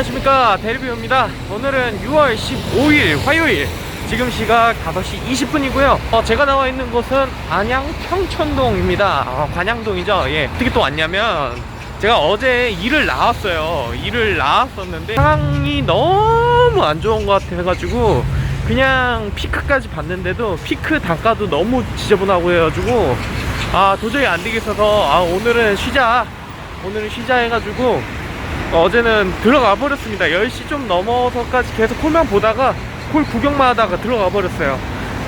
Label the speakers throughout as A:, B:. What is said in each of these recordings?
A: 안녕하십니까. 대리비입니다. 오늘은 6월 15일 화요일. 지금 시각 5시 20분이고요. 어, 제가 나와 있는 곳은 안양 평촌동입니다. 어, 관양동이죠? 예. 어떻게 또 왔냐면 제가 어제 일을 나왔어요. 일을 나왔었는데 상황이 너무 안 좋은 것 같아 가지고 그냥 피크까지 봤는데도 피크 단가도 너무 지저분하고 해가지고 아 도저히 안 되겠어서 아 오늘은 쉬자. 오늘은 쉬자 해가지고 어제는 들어가 버렸습니다. 10시 좀 넘어서까지 계속 콜만 보다가 콜 구경만 하다가 들어가 버렸어요.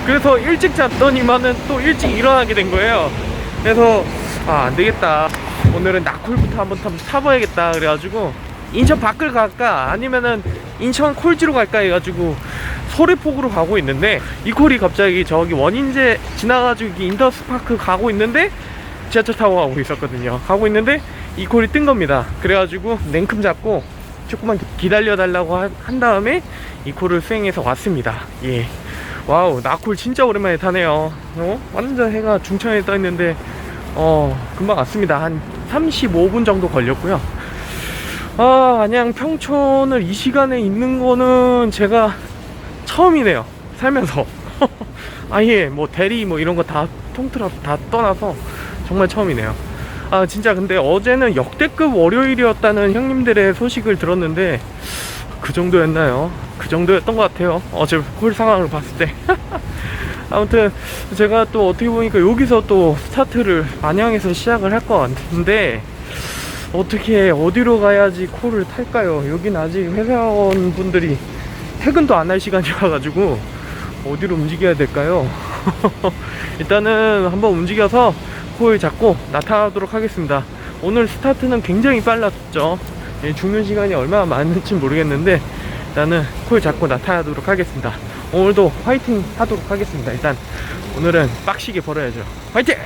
A: 그래서 일찍 잤더니만은 또 일찍 일어나게 된 거예요. 그래서 아 안되겠다. 오늘은 낙콜부터 한번 탐- 타봐야겠다. 그래가지고 인천 밖을 갈까? 아니면은 인천 콜지로 갈까? 해가지고 소래폭으로 가고 있는데 이 콜이 갑자기 저기 원인제 지나가지고 인더스파크 가고 있는데 지하철 타고 가고 있었거든요. 가고 있는데 이 콜이 뜬 겁니다. 그래가지고 냉큼 잡고 조금만 기다려 달라고 하- 한 다음에 이 콜을 수행해서 왔습니다. 예. 와우 나콜 진짜 오랜만에 타네요. 어? 완전 해가 중천에 떠 있는데 어 금방 왔습니다. 한 35분 정도 걸렸고요. 아 안양 평촌을 이 시간에 있는 거는 제가 처음이네요. 살면서. 아예 뭐 대리 뭐 이런 거 다 통틀어서 다 떠나서 정말 처음이네요 아 진짜 근데 어제는 역대급 월요일이었다는 형님들의 소식을 들었는데 그 정도였나요? 그 정도였던 것 같아요 어제 홀 상황을 봤을 때 아무튼 제가 또 어떻게 보니까 여기서 또 스타트를 안양에서 시작을 할 것 같은데 어떻게 어디로 가야지 콜을 탈까요? 여긴 아직 회사원 분들이 퇴근도 안 할 시간이라가지고 어디로 움직여야 될까요? 일단은 한번 움직여서 콜 잡고 나타나도록 하겠습니다. 오늘 스타트는 굉장히 빨랐죠. 예, 죽는 시간이 얼마나 많을지 모르겠는데 일단은 콜 잡고 나타나도록 하겠습니다. 오늘도 화이팅 하도록 하겠습니다. 일단 오늘은 빡시게 벌어야죠. 화이팅!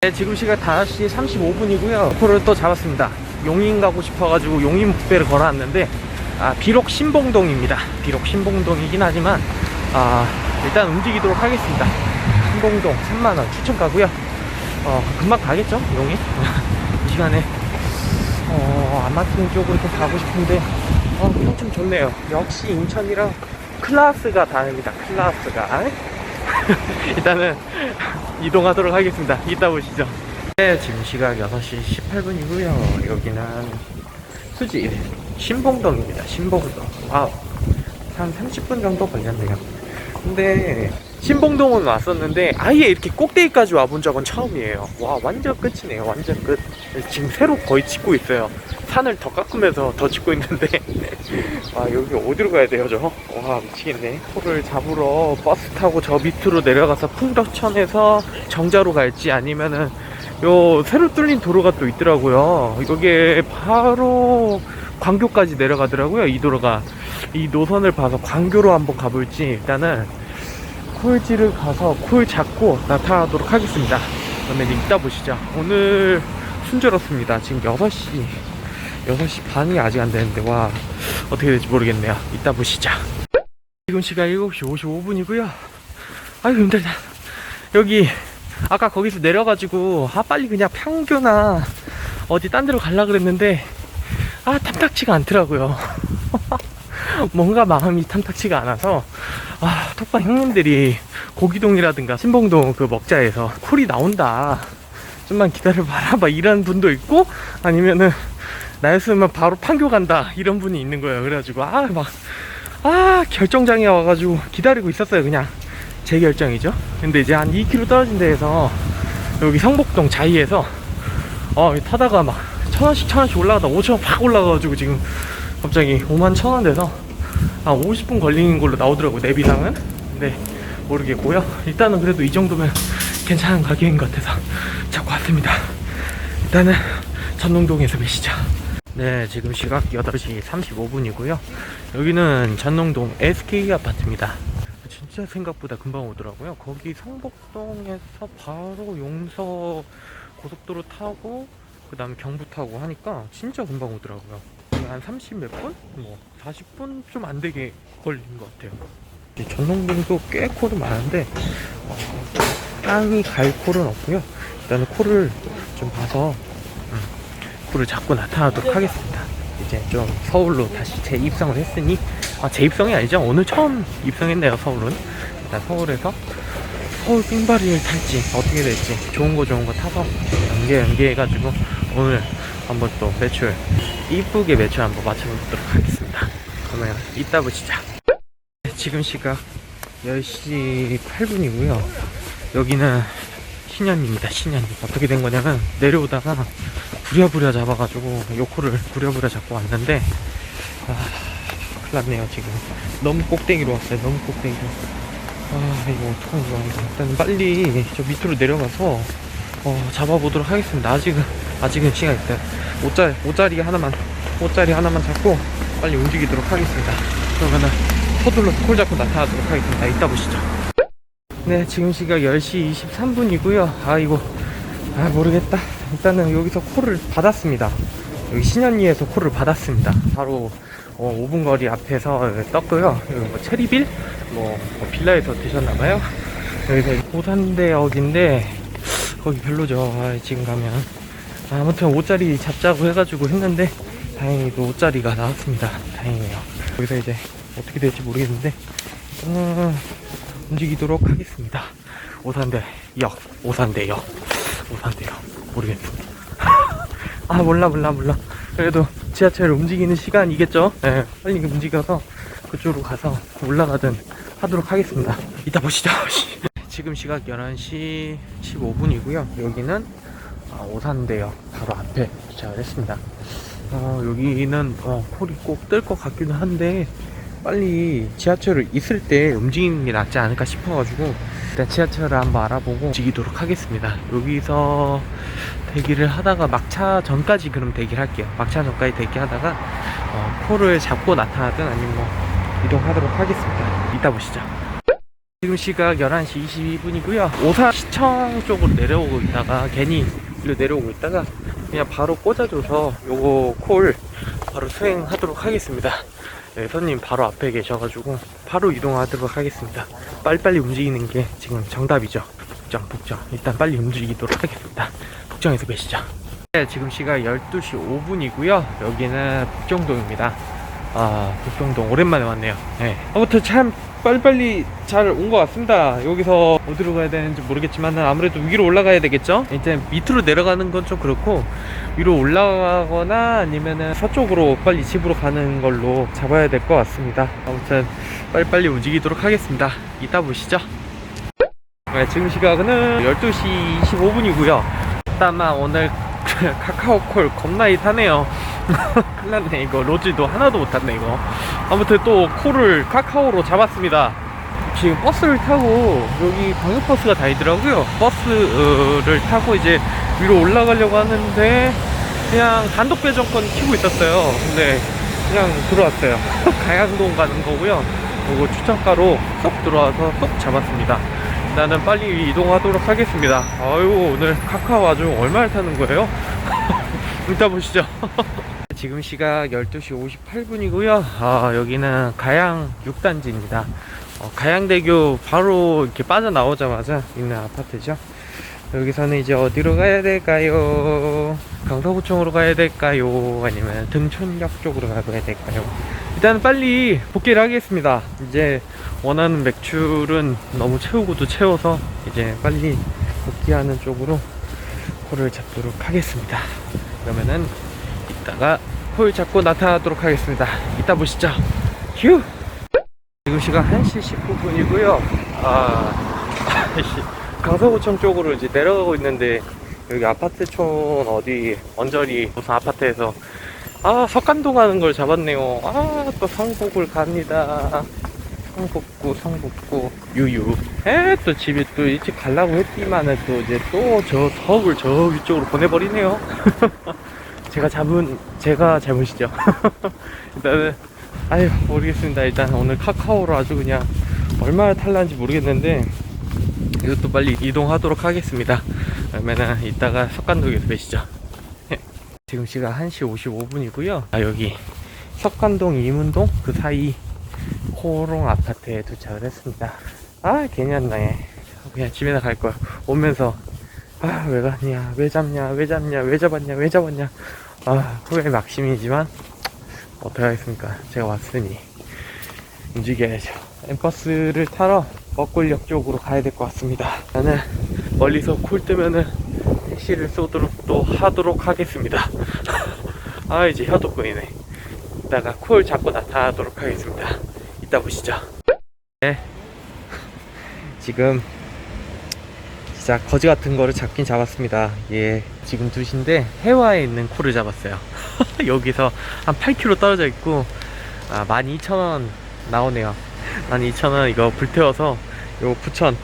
A: 네, 지금 시각 5시 35분이고요. 콜을 또 잡았습니다. 용인 가고 싶어가지고 용인 북배를 걸어왔는데 아, 비록 신봉동입니다. 비록 신봉동이긴 하지만 아, 일단 움직이도록 하겠습니다. 신봉동 3만원 추천 가고요. 어, 금방 가겠죠? 용인? 이 시간에 어, 아마튼 쪽으로 좀 가고 싶은데 어, 평점 좋네요. 역시 인천이랑 클라스가 다릅니다. 클라스가. 일단은 이동하도록 하겠습니다. 이따 보시죠. 네, 지금 시각 6시 18분이고요. 여기는 수지 신봉동입니다. 신봉동. 와우. 한 30분 정도 걸렸네요. 근데 신봉동은 왔었는데 아예 이렇게 꼭대기까지 와본 적은 처음이에요. 와 완전 끝이네요. 완전 끝. 지금 새로 거의 짓고 있어요. 산을 더 깎으면서 더 짓고 있는데 아 여기 어디로 가야 돼요 저? 와 미치겠네. 코를 잡으러 버스 타고 저 밑으로 내려가서 풍덕천에서 정자로 갈지 아니면은 요 새로 뚫린 도로가 또 있더라고요. 여기에 바로 광교까지 내려가더라고요. 이 도로가 이 노선을 봐서 광교로 한번 가볼지 일단은 콜지를 가서 콜 잡고 나타나도록 하겠습니다. 그러면 이따 보시죠. 오늘 순조롭습니다. 지금 6시 6시 반이 아직 안 되는데 와 어떻게 될지 모르겠네요. 이따 보시죠. 지금 시각 7시 55분이고요. 아유 힘들다. 여기 아까 거기서 내려가지고 아 빨리 그냥 평교나 어디 딴 데로 갈라 그랬는데 아 탐탁치가 않더라고요. 뭔가 마음이 탐탁치가 않아서 아 톡방 형님들이 고기동이라든가 신봉동 그 먹자에서 콜이 나온다. 좀만 기다려봐라. 막 이런 분도 있고 아니면은 나였으면 바로 판교 간다. 이런 분이 있는 거예요. 그래가지고 아 막 아 결정장애 와가지고 기다리고 있었어요 그냥. 제 결정이죠. 근데 이제 한 2km 떨어진 데에서 여기 성복동 자이에서 어 타다가 막 천원씩 천원씩 올라가다 5천원 팍 올라가가지고 지금 갑자기 5만 천원 돼서 한 50분 걸리는 걸로 나오더라고요 내비상은. 근데 모르겠고요. 일단은 그래도 이 정도면 괜찮은 가격인 것 같아서 잡고 왔습니다. 일단은 전농동에서 매시죠. 네 지금 시각 8시 35분이고요. 여기는 전농동 SK 아파트입니다. 진짜 생각보다 금방 오더라고요. 거기 성복동에서 바로 용서 고속도로 타고 그 다음에 경부 타고 하니까 진짜 금방 오더라고요 한 30 몇 분? 뭐 40분 좀 안 되게 걸리는 것 같아요. 이 전동동도 꽤 콜은 많은데 어, 땅이 갈 콜은 없고요. 일단은 콜을 좀 봐서 음, 콜을 잡고 나타나도록 하겠습니다. 이제 좀 서울로 다시 재입성을 했으니 아 재입성이 아니죠 오늘 처음 입성했네요 서울은 일단 서울에서 서울 빙바리를 탈지 어떻게 될지 좋은 거 좋은 거 타서 연계 연계해가지고 오늘 한번 또 매출 이쁘게 매출 한번 맞춰보도록 하겠습니다. 그러면 이따 보시죠. 지금 시각 10시 8분이고요. 여기는 신현입니다 신현이 어떻게 된 거냐면 내려오다가 부랴부랴 잡아가지고 요코를 부랴부랴 잡고 왔는데 아 큰일 났네요 지금. 너무 꼭대기로 왔어요 너무 꼭대기로. 아 이거 어떡하지 이거. 일단 빨리 저 밑으로 내려가서 어, 잡아보도록 하겠습니다. 아직은 아직은 시간 있어요 옷자리 옷자리 하나만 옷자리 하나만 잡고 빨리 움직이도록 하겠습니다. 그러면은 서둘러 콜 잡고 나타나도록 하겠습니다. 이따 보시죠. 네 지금 시각 10시 23분이고요. 아 이거 아 모르겠다. 일단은 여기서 콜을 받았습니다. 여기 신현리에서 콜을 받았습니다. 바로 어, 5분 거리 앞에서 떴고요. 여기 뭐 체리빌? 뭐, 뭐 빌라에서 드셨나봐요. 여기서 고산대역인데 거기 별로죠. 아, 지금 가면. 아, 아무튼 옷자리 잡자고 해가지고 했는데 다행히도 옷자리가 나왔습니다. 다행이에요. 여기서 이제 어떻게 될지 모르겠는데 음, 움직이도록 하겠습니다. 오산대역 오산대역 오산대역. 모르겠습니다 아 몰라 몰라 몰라. 그래도 지하철 움직이는 시간이겠죠? 예 빨리 움직여서 그쪽으로 가서 올라가든 하도록 하겠습니다. 이따 보시죠 지금 시각 11시 15분이고요. 여기는 아, 오산대역 바로 앞에 도착을 했습니다. 어, 여기는 어, 콜이 꼭 뜰 것 같기도 한데 빨리 지하철을 있을 때 움직이는 게 낫지 않을까 싶어가지고 일단 지하철을 한번 알아보고 움직이도록 하겠습니다. 여기서 대기를 하다가 막차 전까지 그럼 대기를 할게요. 막차 전까지 대기하다가 어, 콜을 잡고 나타나든 아니면 뭐 이동하도록 하겠습니다. 이따 보시죠 지금 시각 11시 22분이고요. 오산 시청 쪽으로 내려오고 있다가 괜히 일로 내려오고 있다가 그냥 바로 꽂아줘서 요거 콜 바로 수행하도록 하겠습니다. 네, 손님 바로 앞에 계셔가지고 바로 이동하도록 하겠습니다. 빨리빨리 움직이는 게 지금 정답이죠. 북정 북정. 일단 빨리 움직이도록 하겠습니다. 북정에서 뵈시죠. 네, 지금 시각 12시 5분이고요. 여기는 북정동입니다. 아 북정동 오랜만에 왔네요. 네. 아무튼 참 빨리빨리 잘 온 것 같습니다. 여기서 어디로 가야 되는지 모르겠지만 아무래도 위로 올라가야 되겠죠? 이제 밑으로 내려가는 건 좀 그렇고 위로 올라가거나 아니면은 서쪽으로 빨리 집으로 가는 걸로 잡아야 될 것 같습니다. 아무튼 빨리빨리 움직이도록 하겠습니다. 이따 보시죠. 네, 지금 시각은 12시 25분이고요. 일단만 오늘 카카오콜 겁나 이 타네요 큰일 났네 이거. 로지도 하나도 못 탔네 이거. 아무튼 또 콜을 카카오로 잡았습니다. 지금 버스를 타고 여기 광역버스가 다니더라고요. 버스를 타고 이제 위로 올라가려고 하는데 그냥 단독 배정권 키고 있었어요. 근데 그냥 들어왔어요. 가양동 가는 거고요. 그리고 추천가로 쏙 들어와서 쏙 잡았습니다. 나는 빨리 이동하도록 하겠습니다. 아유 오늘 카카오 아주 얼마를 타는 거예요? 이따 보시죠 지금 시각 12시 58분이고요 아 여기는 가양 6단지입니다 어, 가양대교 바로 이렇게 빠져나오자마자 있는 아파트죠 여기서는 이제 어디로 가야 될까요? 강서구청으로 가야 될까요? 아니면 등촌역 쪽으로 가야 될까요? 일단 빨리 복귀를 하겠습니다. 이제 원하는 매출은 너무 채우고도 채워서 이제 빨리 복귀하는 쪽으로 콜을 잡도록 하겠습니다. 그러면은 이따가 콜 잡고 나타나도록 하겠습니다. 이따 보시죠. 휴! 지금 시간 1시 19분이고요. 아. 강서구청 쪽으로 이제 내려가고 있는데 여기 아파트촌 어디 언저리 무슨 아파트에서 아 석간동 가는 걸 잡았네요 아 또 성북을 갑니다 성북구 성북구 유유 에또 집에 또 일찍 가려고 했지만은 또 이제 또 저 서울 저 위쪽으로 보내버리네요 제가 잡은 제가 잘못이죠 일단은 아유 모르겠습니다 일단 오늘 카카오로 아주 그냥 얼마나 탈란지 모르겠는데 이것도 빨리 이동하도록 하겠습니다. 그러면은 이따가 석간동에서 뵈시죠. 지금 시각 1시 55분이고요. 아, 여기 석간동 이문동 그 사이 코롱 아파트에 도착을 했습니다. 아, 괜히 왔네. 그냥 집에나 갈 거야. 오면서 아, 왜 갔냐, 왜 잡냐, 왜 잡냐, 왜 잡았냐, 왜 잡았냐. 아, 후회 막심이지만 어떻게 하겠습니까? 제가 왔으니 움직여야죠. 엠버스를 타러 먹골역 쪽으로 가야 될 것 같습니다. 나는 멀리서 콜 뜨면은 택시를 쏘도록 또 하도록 하겠습니다. 아 이제 혀도 꼬이네. 이따가 콜 잡고 나타나도록 하겠습니다. 이따 보시죠. 네. 지금 진짜 거지 같은 거를 잡긴 잡았습니다. 예, 지금 2시인데 해화에 있는 콜을 잡았어요. 여기서 한 8km 떨어져 있고 아, 12,000원 나오네요. 12,000원 이거 불태워서 요 부천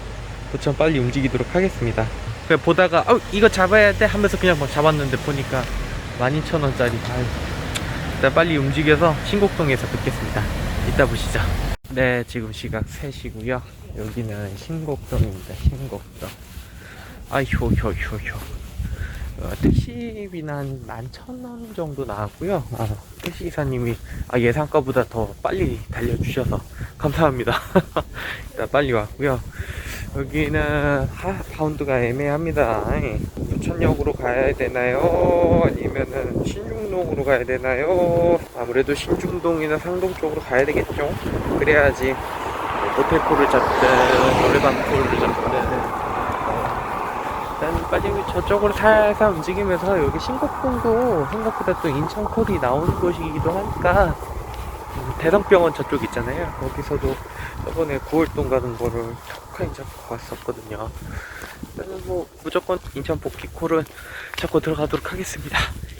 A: 부천 빨리 움직이도록 하겠습니다. 그래 보다가 어 이거 잡아야 돼 하면서 그냥 막 잡았는데 보니까 12,000원짜리 아유, 일단 빨리 움직여서 신곡동에서 뵙겠습니다. 이따 보시죠. 네, 지금 시각 3시고요. 여기는 신곡동입니다. 신곡동. 아이 효효효효. 어, 한 11,000원 정도 나왔고요. 아, 택시기사님이 아, 예상가보다 더 빨리 달려주셔서 감사합니다. 일단 빨리 왔고요. 여기는 하, 바운드가 애매합니다. 부천역으로 가야 되나요? 아니면은 신중동으로 가야 되나요? 아무래도 신중동이나 상동 쪽으로 가야 되겠죠? 그래야지 모텔콜을 잡든 노래방콜을 잡든 일단 빨리 저쪽으로 살살 움직이면서 여기 신곡동도 생각보다 또 인천 콜이 나오는 곳이기도 하니까 음, 대성병원 저쪽 있잖아요. 거기서도 저번에 9월동 가는 거를 척하니 잡고 갔었거든요. 일단은 뭐 무조건 인천 복귀 콜은 잡고 들어가도록 하겠습니다.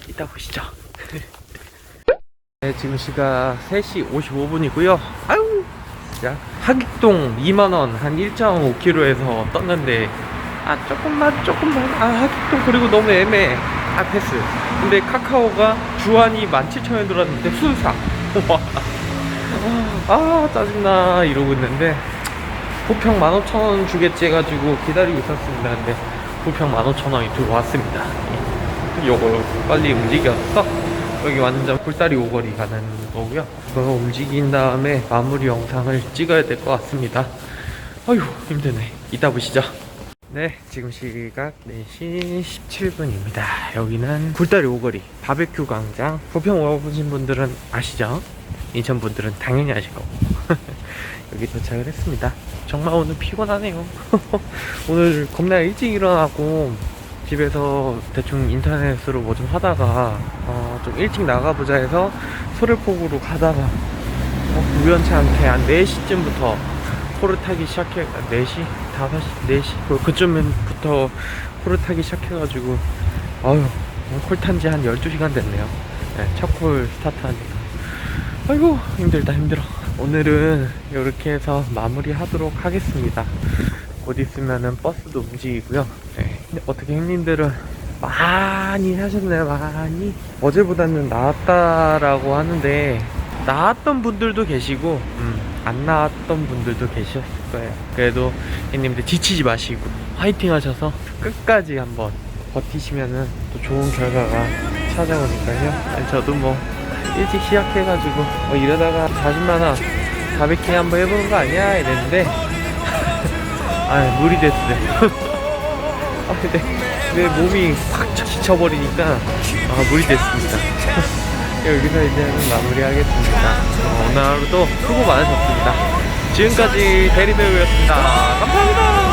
A: 이따 보시죠. 네 지금 시각 3시 55분이고요. 아유 진짜. 하객동 2만원 한 1.5km에서 떴는데 아 조금만 조금만. 아 하객동 그리고 너무 애매해. 아 패스. 근데 카카오가 주한이 17,000원 들었는데 순삭 와. 아 짜증나. 이러고 있는데. 부평 15,000원 주겠지 해가지고 기다리고 있었습니다. 근데 부평 15,000원이 들어왔습니다. 요거 빨리 움직였어 여기 완전 굴다리 오거리 가는 거고요. 그거 움직인 다음에 마무리 영상을 찍어야 될 것 같습니다. 아휴 힘드네. 이따 보시죠 네 지금 시각 4시 17분입니다. 여기는 굴다리 오거리 바베큐 광장. 부평 와보신 분들은 아시죠? 인천 분들은 당연히 아실 거고. 여기 도착을 했습니다. 정말 오늘 피곤하네요. 오늘 겁나 일찍 일어나고 집에서 대충 인터넷으로 뭐 좀 하다가 어, 좀 일찍 나가보자 해서 소래폭으로 가다가 어, 우연치 않게 한 4시쯤부터 코를 타기 시작해 4시? 5시? 4시? 그, 그쯤부터 코를 타기 시작해가지고 아유 콜 탄지 한 12시간 됐네요 네, 첫콜 스타트하니까 아이고 힘들다 힘들어 오늘은 이렇게 해서 마무리 하도록 하겠습니다 곧 있으면은 버스도 움직이고요 네. 어떻게 형님들은 많이 하셨나요 많이 어제보다는 나았다라고 하는데 나았던 분들도 계시고 음, 안 나았던 분들도 계셨을 거예요. 그래도 형님들 지치지 마시고 화이팅 하셔서 끝까지 한번 버티시면은 또 좋은 결과가 찾아오니까요. 아니, 저도 뭐 일찍 시작해가지고 뭐 이러다가 40만원 바베큐 한번 해보는 거 아니야? 이랬는데. 아 무리 됐어요. 아 근데 내 몸이 확 지쳐버리니까 아 무리 됐습니다 네, 여기서 이제는 마무리하겠습니다. 어, 오늘 하루도 수고 많으셨습니다. 지금까지 대리배우였습니다. 감사합니다.